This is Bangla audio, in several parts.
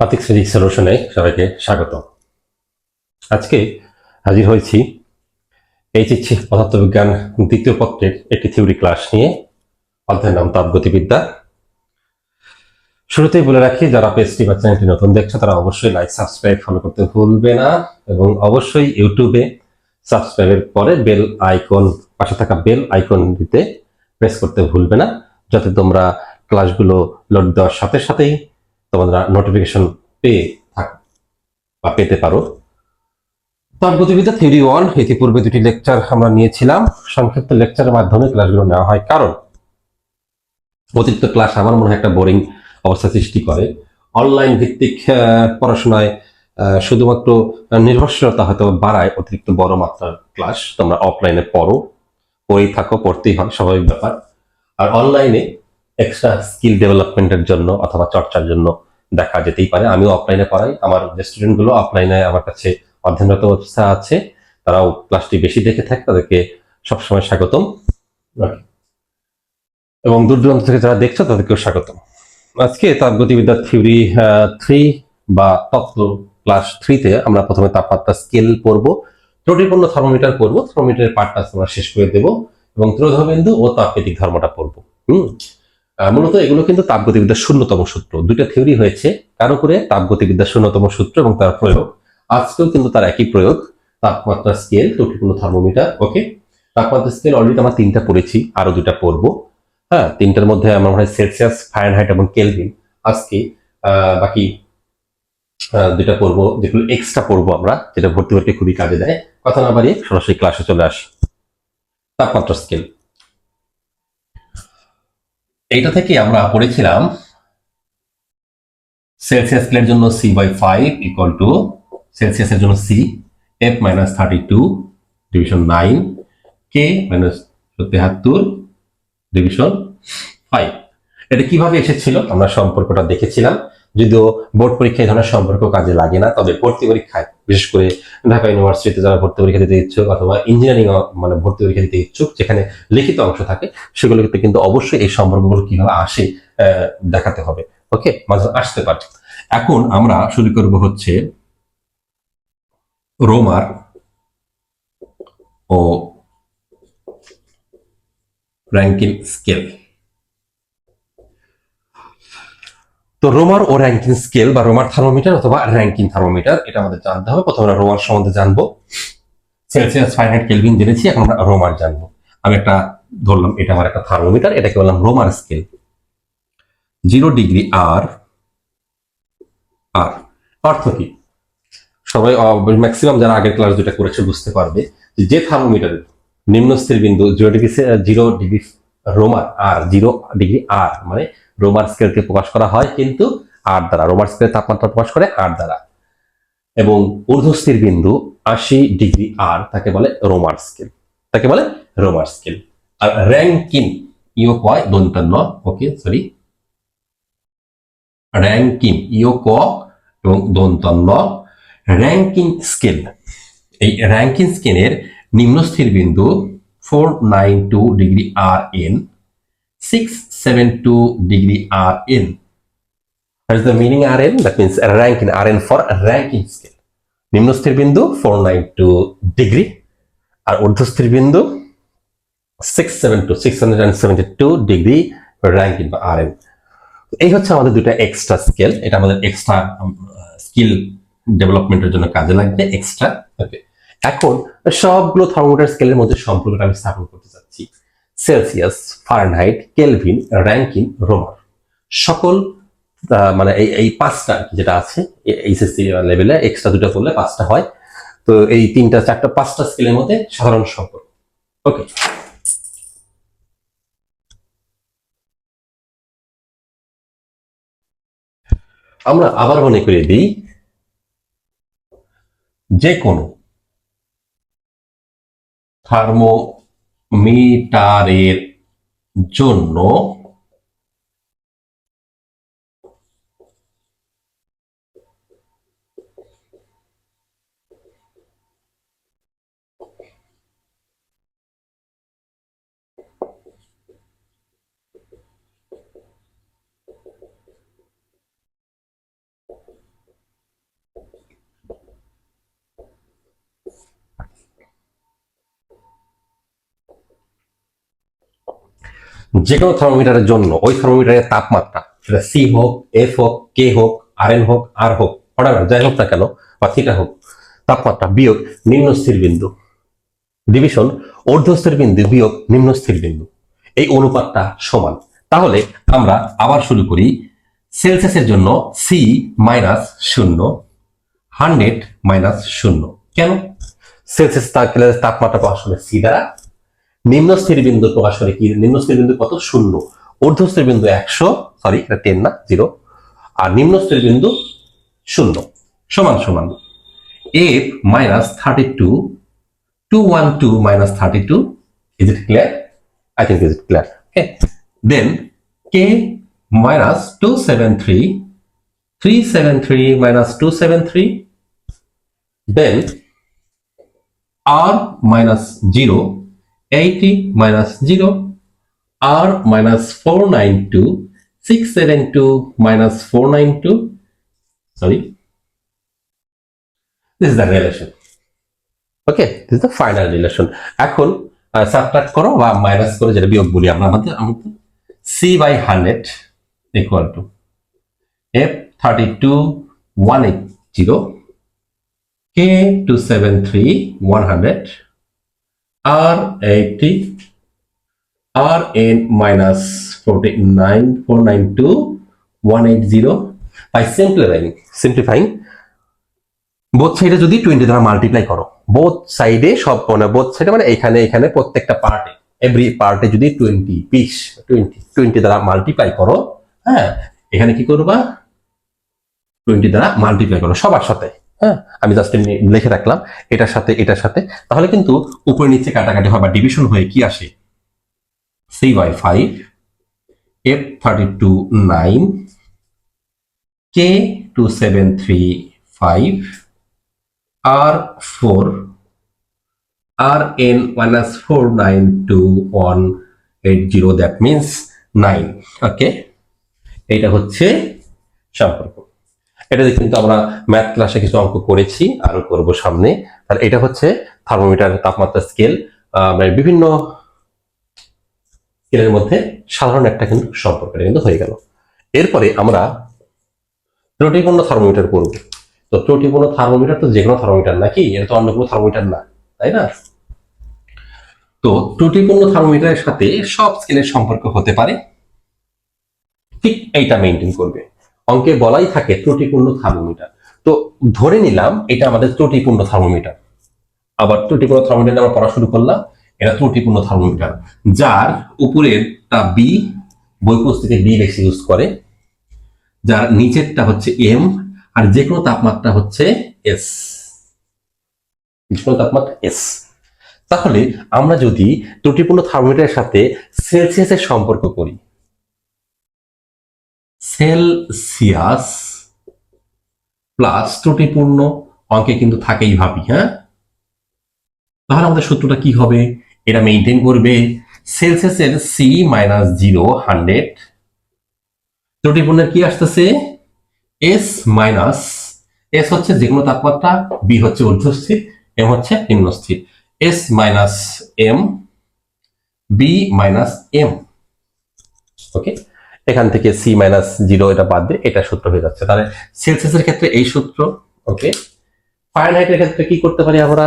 আতিক ফিজিক্স সলিউশনে সবাইকে স্বাগত আজকে হাজির হয়েছি এইচএসসি পদার্থবিজ্ঞান দ্বিতীয় পত্রের একটি থিওরি ক্লাস নিয়ে। অধ্যায়ের নাম তাপগতিবিদ্যা। শুরুতেই বলে রাখি, যারা পেজটি বা চ্যানেলটি নতুন দেখছ, তারা অবশ্যই লাইক সাবস্ক্রাইব ফলো করতে ভুলবে না এবং অবশ্যই ইউটিউবে সাবস্ক্রাইবের পরে বেল আইকন পাশে থাকা বেল আইকন দিতে প্রেস করতে ভুলবে না। যাতে তোমরা ক্লাসগুলো লোড দেওয়ার সাথে সাথেই তোমরা নোটিফিকেশন পেয়ে বা পেতে পারো। তাপগতিবিদ্যা থিওরি ওয়ান ইতিপূর্বে দুটি লেকচার আমরা নিয়েছিলাম। সংক্ষিপ্ত লেকচারের মাধ্যমে ক্লাসগুলো নেওয়া হয়। কারণ অতিরিক্ত ক্লাস আমার মনে হয় একটা বোরিং অবস্থা সৃষ্টি করে। অনলাইন ভিত্তিক পড়াশোনায় শুধুমাত্র নির্ভরশীলতা হয়তো বাড়ায় অতিরিক্ত বড় মাত্রার ক্লাস তোমরা অফলাইনে পড়ো, পড়েই থাকো, পড়তেই হয়, স্বাভাবিক ব্যাপার। আর অনলাইনে এক্সট্রা স্কিল ডেভেলপমেন্টের জন্য অথবা চর্চার জন্য দেখা যেতেই পারে। আমিও অফলাইনে পড়াই। আমার যে স্টুডেন্টগুলো অফলাইনে আমার কাছে অধ্যয়নরত অবস্থা আছে, তারাও ক্লাসটি বেশি দেখে থাকে, তাদেরকে সবসময় স্বাগতম। এবং দূর দূরান্ত থেকে যারা দেখছ, তাদেরকেও স্বাগতম। আজকে তাপগতিবিদ্যা থিওরি থ্রি বা তত্ত্ব ক্লাস থ্রিতে আমরা প্রথমে তাপমাত্রা স্কেল পড়ব। ত্রুটিপূর্ণ থার্মোমিটার পড়ব। থার্মোমিটারের পার্টটা আমরা শেষ করে দেবো। এবং ত্রোধবিন্দু ও তাপকেতিক ধর্মটা পড়ব। হুম? মূলত এগুলো কিন্তু তাপগতিবিদ্যার শূন্যতম সূত্র। দুইটা থিওরি হয়েছে। তার উপরে? তাপগতিবিদ্যার শূন্যতম সূত্র এবং তার প্রয়োগ। আজকেও কিন্তু তার একই প্রয়োগ। তাপমাত্রা স্কেল ত্রুটিপূর্ণ থার্মোমিটার ওকে তাপমাত্রা স্কেল অলরেডি আমরা তিনটা পড়েছি আরও দুটা পড়ব। হ্যাঁ তিনটার মধ্যে আমার মনে হয় সেলসিয়াস ফারেনহাইট এবং কেলভিন আজকে বাকি দুটা পড়ব, যেগুলো এক্সট্রা পড়ব আমরা, যেটা ভর্তি ভর্তি খুবই কাজে দেয়। কথা না বাড়িয়ে সরাসরি ক্লাসে চলে আসি। তাপমাত্রা স্কেল এইটা থেকে আমরা পড়েছিলাম সেলসিয়াস স্কেলের জন্য C by five equal to Celsius এর জন্য C F minus thirty two division nine K minus তেহাত্তর ডিভিশন ফাইভ এটা কীভাবে এসেছিল? আমরা সম্পর্কটা দেখেছিলাম। যদিও বোর্ড পরীক্ষায় ধরনের সম্পর্ক কাজে লাগে না, তবে ভর্তি পরীক্ষায়, বিশেষ করে ঢাকা ইউনিভার্সিটিতে যারা ভর্তি পরীক্ষা দিতে ইচ্ছুক অথবা ইঞ্জিনিয়ারিং মানে ভর্তি পরীক্ষা দিতে ইচ্ছুক, যেখানে লিখিত অংশ থাকে সেগুলোতে কিন্তু অবশ্যই এই সম্পর্কগুলো কীভাবে আসে দেখাতে হবে। ওকে মাঝে আসতে পারে। এখন আমরা শুরু করব হচ্ছে রোমার ও র্যাঙ্কিন স্কেল। তো রোমার ও র্যাঙ্কিং স্কেল বা রোমার থার্মোমিটার অথবা র্যাঙ্কিং থার্মোমিটার এটা আমাদের জানতে হবে। প্রথমে আমরা রোমার সম্বন্ধে জানব। সেলসিয়াস ফারেনহাইট কেলভিন জেনেছি, এখন আমরা রোমার জানব। আমি একটা ধরলাম, এটা আমার একটা থার্মোমিটার এটাকে বললাম Romer scale zero degree R R অর্থ কি? সবাই ম্যাক্সিমাম যারা আগের ক্লাস দুটা করেছে বুঝতে পারবে যে যে থার্মোমিটারের নিম্নস্থির বিন্দু zero degree zero degree Reaumur, আর জিরো ডিগ্রি আর মানে রোমার স্কেলকে প্রকাশ করা হয় কিন্তু আর দ্বারা। রোমার স্কেলের তাপমাত্রা প্রকাশ করে আর দ্বারা। এবং ঊর্ধ্বস্থির বিন্দু আশি ডিগ্রি আর তাকে বলে রোমার স্কেল তাকে বলে রোমার স্কেল আর র্যাঙ্কিন ইও কয় দন্তান্ন ওকে সরি র্যাঙ্কিন ইও ক এবং দন্তান্ন র্যাঙ্কিং স্কেল এই র্যাঙ্কিং স্কেলের নিম্নস্থির বিন্দু four nine two degree R N six seven two degree R N That is the meaning Rn. That means ranking Rn for ranking scale. নিম্নস্থির বিন্দু four nine two degree R ঊর্ধ্বস্থির বিন্দু six seven two six hundred and seventy two degree ranking বা আর এই হচ্ছে আমাদের দুটো এক্সট্রা স্কেল এটা আমাদের এক্সট্রা স্কিল ডেভেলপমেন্টের জন্য কাজে লাগবে এক্সট্রা ওকে এখন সবগুলো থার্মোমিটার স্কেলের মধ্যে সম্পর্কটা আমি স্থাপন করতে চাচ্ছি। Celsius Fahrenheit Kelvin Rankine Reaumur সকল মানে এই এই পাঁচটা যেটা আছে, এইচএসসি লেভেলে এক্সট্রা দুটো করলে পাঁচটা হয়। তো এই তিনটা, চারটা, পাঁচটা স্কেলের মধ্যে সাধারণ সম্পর্ক ওকে আমরা আবার মনে করে দিই যে কোনো থার্মোমিটারের জন্য যে কোনো থার্মোমিটারের জন্য ওই থার্মোমিটারের তাপমাত্রা সেটা সি হোক এফ হোক কে হোক আর এন হোক আর হোক whatever, যাই হোক না কেন বা থিটা হোক তাপমাত্রা বিয়োগ নিম্ন স্থির বিন্দু। ডিভিশন ঊর্ধ্বস্থির বিন্দু বিয়োগ নিম্ন স্থির বিন্দু। এই অনুপাতটা সমান। তাহলে আমরা আবার শুরু করি সেলসিয়াসের জন্য সি মাইনাস শূন্য হান্ড্রেড মাইনাস শূন্য। কেন? সেলসিয়াস তাপমাত্রা করে সি দ্বারা নিম্ন স্থির বিন্দু প্রকাশ করে কি? নিম্ন স্থির বিন্দু কত? শূন্য। ঊর্ধ্বস্থির বিন্দু একশো সরি টেন না জিরো আর নিম্ন স্থির বিন্দু শূন্য। সমান সমান। F minus thirty two two one two minus thirty two is it clear I think is it clear okay then K minus two seven three three seven three minus two seven three then r minus 0, 80 minus 0, r minus 492, 672 minus 492. Sorry. This is the relation. Okay, this is the final relation. এখন সাবট্রাক্ট করো বা মাইনাস করে যেটা বিয়োগ বলি আমরা আমাদের আমাদের C by hundred equal to F thirty two one eight zero R eighty, R n minus forty nine four nine two one eight zero by simplifying simplifying both সাইডে যদি টোয়েন্টি দ্বারা মাল্টিপ্লাই করো বোথ সাইডে সব মানে বোথ সাইডে মানে এখানে এখানে প্রত্যেকটা পার্টে এভরি পার্টে যদি টোয়েন্টি পিস টোয়েন্টি টোয়েন্টি দ্বারা মাল্টিপ্লাই করো হ্যাঁ এখানে কি করবা? টোয়েন্টি দ্বারা মাল্টিপ্লাই করো, সবার সাথে। হ্যাঁ আমি জাস্ট এমনি লিখে রাখলাম, এটার সাথে এটার সাথে। তাহলে কিন্তু উপরে নিচে কাটাকাটি হয় বা ডিভিশন হয়ে কি আসে? C by five F thirty two nine K two seven three five R four R N minus four nine two one eight zero that means nine okay এটা হচ্ছে সম্পর্ক। এটাতে কিন্তু আমরা ম্যাথ ক্লাসে কিছু অঙ্ক করেছি, আরও করব সামনে। আর এটা হচ্ছে থার্মোমিটার তাপমাত্রা স্কেল বিভিন্ন স্কেলের মধ্যে সাধারণ একটা কিন্তু সম্পর্ক, এটা কিন্তু হয়ে গেল। এরপরে আমরা ত্রুটিপূর্ণ থার্মোমিটার করব। তো ত্রুটিপূর্ণ থার্মোমিটার তো যে কোনো থার্মোমিটার নাকি? এটা তো অন্য কোনো থার্মোমিটার না, তাই না? তো ত্রুটিপূর্ণ থার্মোমিটারের সাথে সব স্কেলের সম্পর্ক হতে পারে। ঠিক এইটা মেনটেন করবে। অঙ্কে বলাই থাকে ত্রুটিপূর্ণ থার্মোমিটার। তো ধরে নিলাম এটা আমাদের ত্রুটিপূর্ণ থার্মোমিটার। আবার ত্রুটিপূর্ণ থার্মোমিটার আমরা পড়া শুরু করলাম, এটা ত্রুটিপূর্ণ থার্মোমিটার। যার উপরের তা বি বই পুস্তকে বি বেশি ইউজ করে, যার নিচেরটা হচ্ছে এম আর যে কোনো তাপমাত্রা হচ্ছে এস যে কোনো তাপমাত্রা এস তাহলে আমরা যদি ত্রুটিপূর্ণ থার্মোমিটারের সাথে সেলসিয়াসের সম্পর্ক করি সেলসিয়াস প্লাস ত্রুটিপূর্ণ অঙ্কে কিন্তু থাকেই ভাবি হ্যাঁ? তাহলে আমাদের সূত্রটা কি হবে? এটা মেনটেন করবে। সেলসিয়াসের সি মাইনাস জিরো হান্ড্রেড ত্রুটিপূর্ণের কি আসতেছে? এস মাইনাস এস হচ্ছে যে কোনো তাপমাত্রা বি হচ্ছে ঊর্ধ্বস্থির এম হচ্ছে নিম্নস্থির। S minus M B minus M okay এখান থেকে সি মাইনাস জিরো এটা বাদ দিয়ে এটা সূত্র হয়ে যাচ্ছে। তাহলে সেলসিয়াসের ক্ষেত্রে এই সূত্র ওকে ফারেনহাইটের ক্ষেত্রে কি করতে পারি আমরা?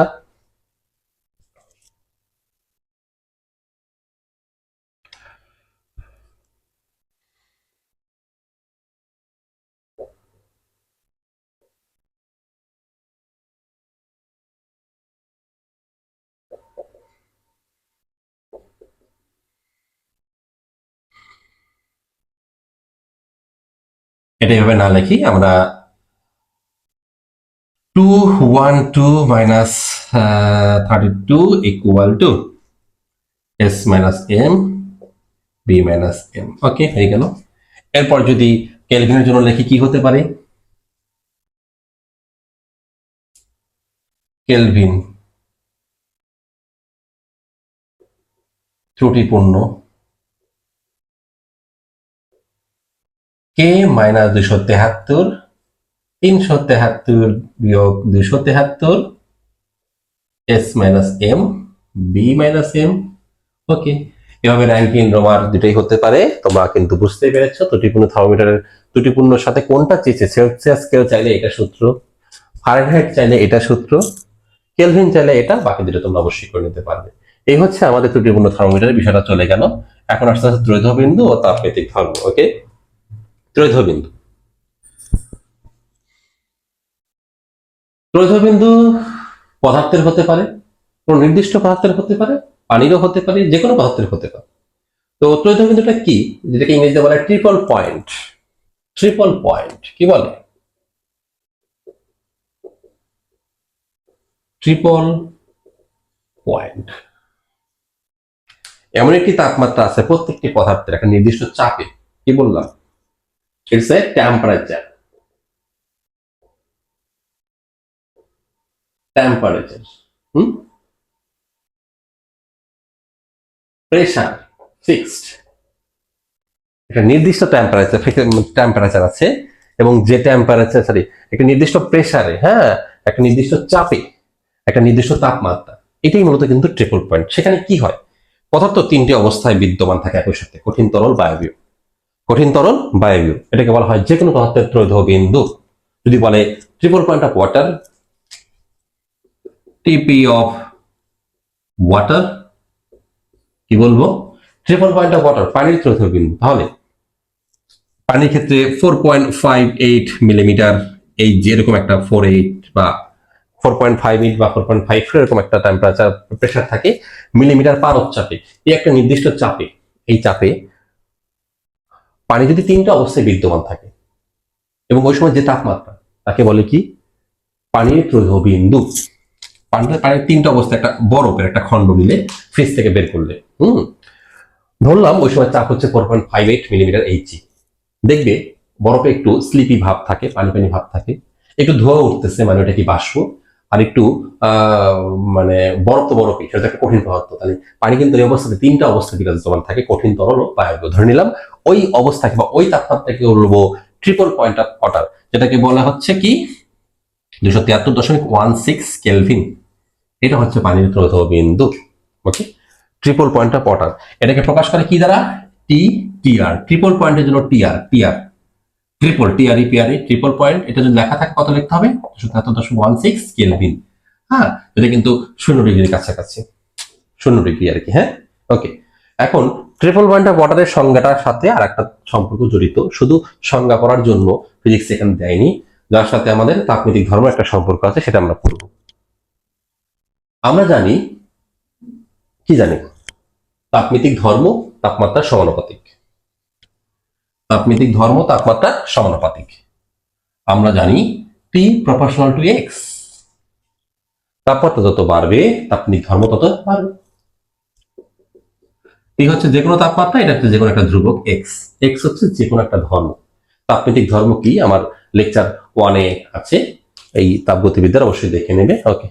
এটা এভাবে না লিখি, আমরা two one two minus thirty two equal to S minus M B minus M okay হয়ে গেল। এরপর যদি ক্যালভিনের জন্য লিখি, কি হতে পারে? কেলভিন ত্রুটিপূর্ণ। কে মাইনাস দুশো তেহাত্তর, তিনশো তেহাত্তর বিয়োগ দুশো তেহাত্তর S minus M B minus M okay এভাবে র্যাঙ্কিং রোমার দুটাই হতে পারে, তোমরা কিন্তু বুঝতেই পেরেছ, ত্রুটিপূর্ণ থার্মোমিটারের ত্রুটিপূর্ণর সাথে কোনটা চেয়েছে সেলসিয়াস কেউ চাইলে এটা সূত্র ফারেনহাইট চাইলে এটা সূত্র কেলভিন চাইলে এটা, বাকি দুটো তোমরা অবশ্যই করে নিতে পারবে। এই হচ্ছে আমাদের ত্রুটিপূর্ণ থার্মোমিটারের বিষয়টা চলে গেল। এখন আস্তে আস্তে ত্রৈধ বিন্দু ও তাপমেতিক ধর্ম ওকে ত্রৈধ বিন্দু ত্রৈধ বিন্দু পদার্থের হতে পারে, কোন নির্দিষ্ট পদার্থের হতে পারে, পানিরও হতে পারে, যে কোনো পদার্থের হতে পারে। তো ত্রৈধ বিন্দুটা কি? যেটাকে ইংরেজিতে বলে ট্রিপল পয়েন্ট ট্রিপল পয়েন্ট কি বলে? ট্রিপল পয়েন্ট এমন একটি তাপমাত্রা আছে প্রত্যেকটি পদার্থের একটা নির্দিষ্ট চাপে। কি বললাম? It's a temperature temperature hmm pressure fixed একটা নির্দিষ্ট টেম্পারেচার টেম্পারেচার আছে, এবং যে টেম্পারেচার সরি একটা নির্দিষ্ট প্রেসারে হ্যাঁ একটা নির্দিষ্ট চাপে, একটা নির্দিষ্ট তাপমাত্রা, এটাই মূলত কিন্তু ট্রিপল পয়েন্ট সেখানে কি হয়? পদার্থ তিনটি অবস্থায় বিদ্যমান থাকে একই সাথে, কঠিন তরল বায়বীয়। কঠিন তরল বায়বীয়। এটাকে বলা হয় যে কোনো পদার্থের ত্রৈধ বিন্দু যদি বলে triple point of water TP of water কি বলব? ট্রিপল পয়েন্ট অফ ওয়াটার, পানির ত্রৈধ বিন্দু তাহলে পানির ক্ষেত্রে four point five eight millimetre এই যেরকম একটা ফোর এইট বা ফোর পয়েন্ট ফাইভ এইট বা ফোর পয়েন্ট ফাইভ এরকম একটা টেম্পারেচার প্রেশার থাকে মিলিমিটার পারদ চাপে এই একটা নির্দিষ্ট চাপে, এই চাপে পানি যদি তিনটা অবস্থায় বিদ্যমান থাকে, এবং ওই সময় যে তাপমাত্রা, তাকে বলে কি? পানির ত্রৈধ বিন্দু পানিটা পানির তিনটা অবস্থায় একটা বরফের একটা খণ্ড নিলে ফ্রিজ থেকে বের করলে। হুম? ধরলাম ওই সময় চাপ হচ্ছে four point five eight millimetre এইচি দেখবে বরফে একটু স্লিপি ভাব থাকে, পানি পানি ভাব থাকে। একটু ধোয়া উঠতেছে মানে ওটা কি বাষ্প? আর একটু মানে বরফ তো বরফই, সেটা একটা কঠিন পদার্থ। তাহলে পানি কিন্তু এই অবস্থাতে তিনটা অবস্থা বিরাজমান থাকে, কঠিন তরল ও ধরে নিলাম। ওই অবস্থাকে বা ওই তাপমাত্রাকে বলব ট্রিপল পয়েন্ট অফ ওয়াটার যেটাকে বলা হচ্ছে কি? দুশো তিয়াত্তর দশমিক ওয়ান সিক্স কেলভিন। এটা হচ্ছে পানির ত্রোধ বিন্দু okay triple point of water এটাকে প্রকাশ করে কি দ্বারা? টি টিআর ট্রিপল পয়েন্টের জন্য টিআর টিআর ট্রিপল টিআরই পিআরই ট্রিপল পয়েন্ট এটা যদি লেখা থাকে কত লিখতে হবে? দুশো তিয়াত্তর দশমিক ওয়ান সিক্স কেলভিন হ্যাঁ এটা কিন্তু শূন্য ডিগ্রির কাছাকাছি। শূন্য ডিগ্রি আর কি হ্যাঁ? ওকে এখন ট্রিপল পয়েন্ট অফ ওয়াটারের সংজ্ঞাটার সাথে আর একটা সম্পর্ক জড়িত। শুধু সংজ্ঞা করার জন্য ফিজিক্স এখানে দেয়নি। যার সাথে আমাদের তাপমিতিক ধর্ম একটা সম্পর্ক আছে, সেটা আমরা পড়ব। আমরা জানি, কি জানি? তাপমিতিক ধর্ম তাপমাত্রার সমানুপাতিক। তাপমিতিক ধর্ম তাপমাত্রার সমানুপাতিক। আমরা জানি টি প্রপোর্শনাল টু এক্স তাপমাত্রা যত বাড়বে তাপনিক ধর্ম তত বাড়বে। টি হচ্ছে যে কোনো তাপমাত্রা, এটা হচ্ছে যে কোনো একটা ধ্রুবক এক্স এক্স হচ্ছে যে কোনো একটা ধর্ম। তাপমিতিক ধর্ম কি? আমার লেকচার ওয়ানে আছে। এই তাপগতিবিদ্যার অবশ্যই দেখে নেবে। ওকে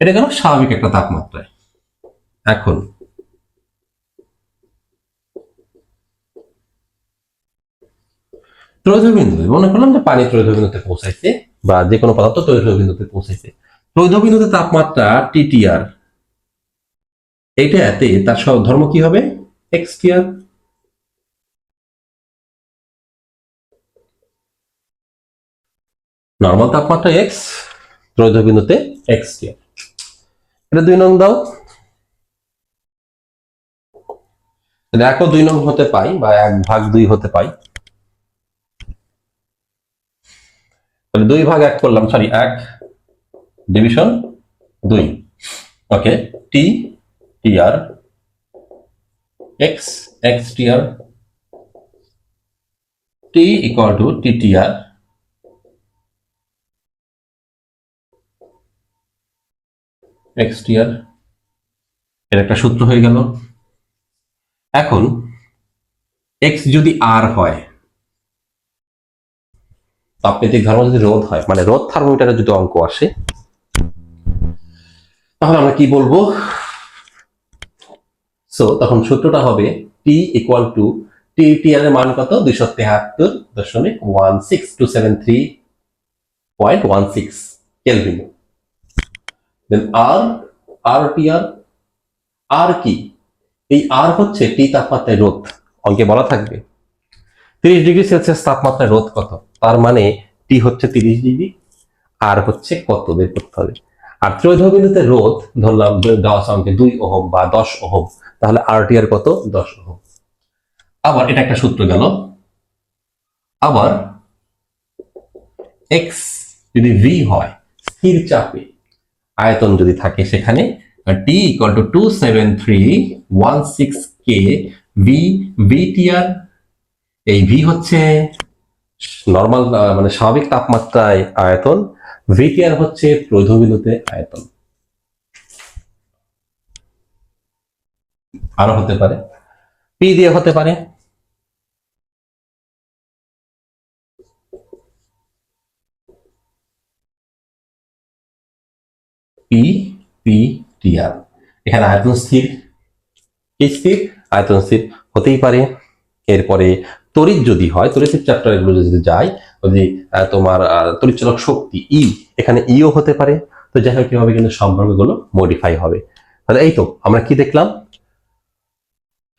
এটা গেল স্বাভাবিক একটা তাপমাত্রায়। এখন ত্রৈধবিন্দু মনে করলাম যে পানি ত্রৈধবিন্দুতে পৌঁছাইছে বা যে কোনো পদার্থ ত্রৈধবিন্দুতে পৌঁছাইছে। ত্রৈধবিন্দুতে তাপমাত্রা টিটিআর এইটাতে তার সব ধর্ম কি হবে? এক্স নর্মাল তাপমাত্রা এক্স ত্রৈধবিন্দুতে এক্স টিআর এটা দুই নং দাও। তাহলে একও দুই নং হতে পাই বা এক ভাগ দুই হতে পাই। তাহলে দুই ভাগ এক করলাম সরি এক ডিভিশন দুই। Okay T T R X X T R T equal to T T R X T R এর একটা সূত্র হয়ে গেল। এখন এক্স যদি আর হয় তাপনীতিক ধর্ম যদি রোধ হয় মানে রোধ থার্মোমিটারে যদি অঙ্ক আসে, তাহলে আমরা কি বলব? সো তখন সূত্রটা হবে টি ইকুয়াল টু টি টি এর মান কত? দুইশো তেহাত্তর দশমিক one six two seven three point one six kelvin then R R T R R কি? এই আর হচ্ছে টি তাপমাত্রায় রোধ। অঙ্কে বলা থাকবে। তিরিশ ডিগ্রি সেলসিয়াস তাপমাত্রায় রোধ কত? তার মানে টি হচ্ছে তিরিশ ডিগ্রি আর হচ্ছে কত বের করতে হবে। আর ত্রৈধবিন্দুতে রোধ, ধরলাম দেওয়া অঙ্কে দুই ওহম বা দশ ওহম, তাহলে আর টি আর কত? দশ ওহম। আবার এটা একটা সূত্র গেল। আবার এক্স যদি ভি হয়, স্থির চাপে আয়তন যদি থাকে সেখানে T equal to two seven three one six K V VTR এই ভি হচ্ছে নর্মাল মানে স্বাভাবিক তাপমাত্রায় আয়তন ভিটিআর হচ্ছে প্রধবিন্দুতে আয়তন। আরও হতে পারে। পি দিয়ে হতে পারে। পি পি টি আর এখানে আয়তন স্থির। স্থির, আয়তন স্থির হতেই পারে। এরপরে তড়িৎ যদি হয় তড়িৎ চ্যাপ্টার এগুলো যদি যায় যদি তোমার আহ, তড়িৎচালক শক্তি ই এখানে ইও হতে পারে। তো যাই হোক কি হবে কিন্তু সম্পর্কগুলো মডিফাই হবে। তাহলে এই তো আমরা কি দেখলাম?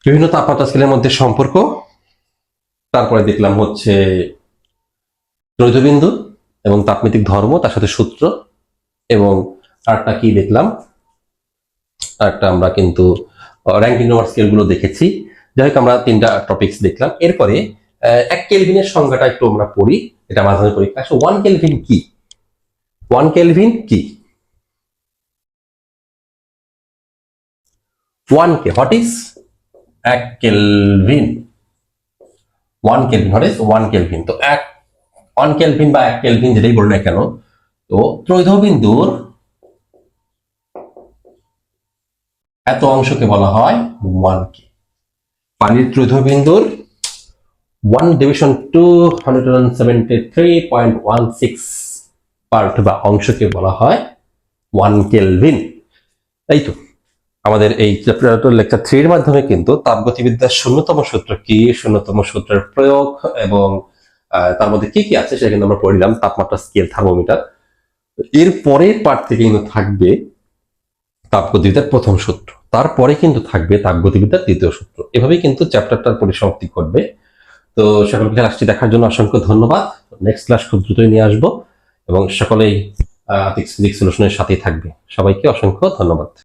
বিভিন্ন তাপমাত্রা স্কেলের মধ্যে সম্পর্ক। তারপরে দেখলাম হচ্ছে দ্বৈতবিন্দু এবং তাপমিতিক ধর্ম তার সাথে সূত্র এবং আরেকটা কি দেখলাম? আরেকটা আমরা কিন্তু র্যাঙ্কিং নম্বর স্কেলগুলো দেখেছি। যাই হোক, আমরা তিনটা টপিকস দেখলাম। এরপরে এক কেলভিনের সংজ্ঞাটা একটু আমরা পড়ি। এটা মাঝে মাঝে পড়ি। আসলে ওয়ান কেলভিন কি? ওয়ান কেলভিন কি? ওয়ান কে হোয়াট ইজ এক kelvin one kelvin what is one kelvin তো এক ওয়ান কেলভিন বা এক কেলভিন যেটাই বলুন না কেন, তো ত্রৈধবিন্দুর এত অংশকে বলা হয় ওয়ান কে। পানির one division two hundred three point one six part বা অংশকে বলা হয় ওয়ান কেলভিন এই তো? আমাদের এই লেকচার থ্রির মাধ্যমে কিন্তু তাপগতিবিদ্যার শূন্যতম সূত্র কি? শূন্যতম সূত্রের প্রয়োগ এবং তার মধ্যে কি কি আছে সেটা কিন্তু আমরা পড়লাম, তাপমাত্রা স্কেল থার্মোমিটার এর পরের পার্ট থেকে কিন্তু থাকবে তাপগতিবিদ্যার প্রথম সূত্র। তারপরে কিন্তু থাকবে তাপগতিবিদ্যার তৃতীয় সূত্র। এভাবেই কিন্তু চ্যাপ্টারটার পরিসমাপ্তি ঘটবে। তো সকলকে ক্লাসটি দেখার জন্য অসংখ্য ধন্যবাদ। নেক্সট ক্লাস খুব দ্রুতই নিয়ে আসব এবং সকলেই ফিজিক্স সলিউশনের সাথেই থাকবে। সবাইকে অসংখ্য ধন্যবাদ।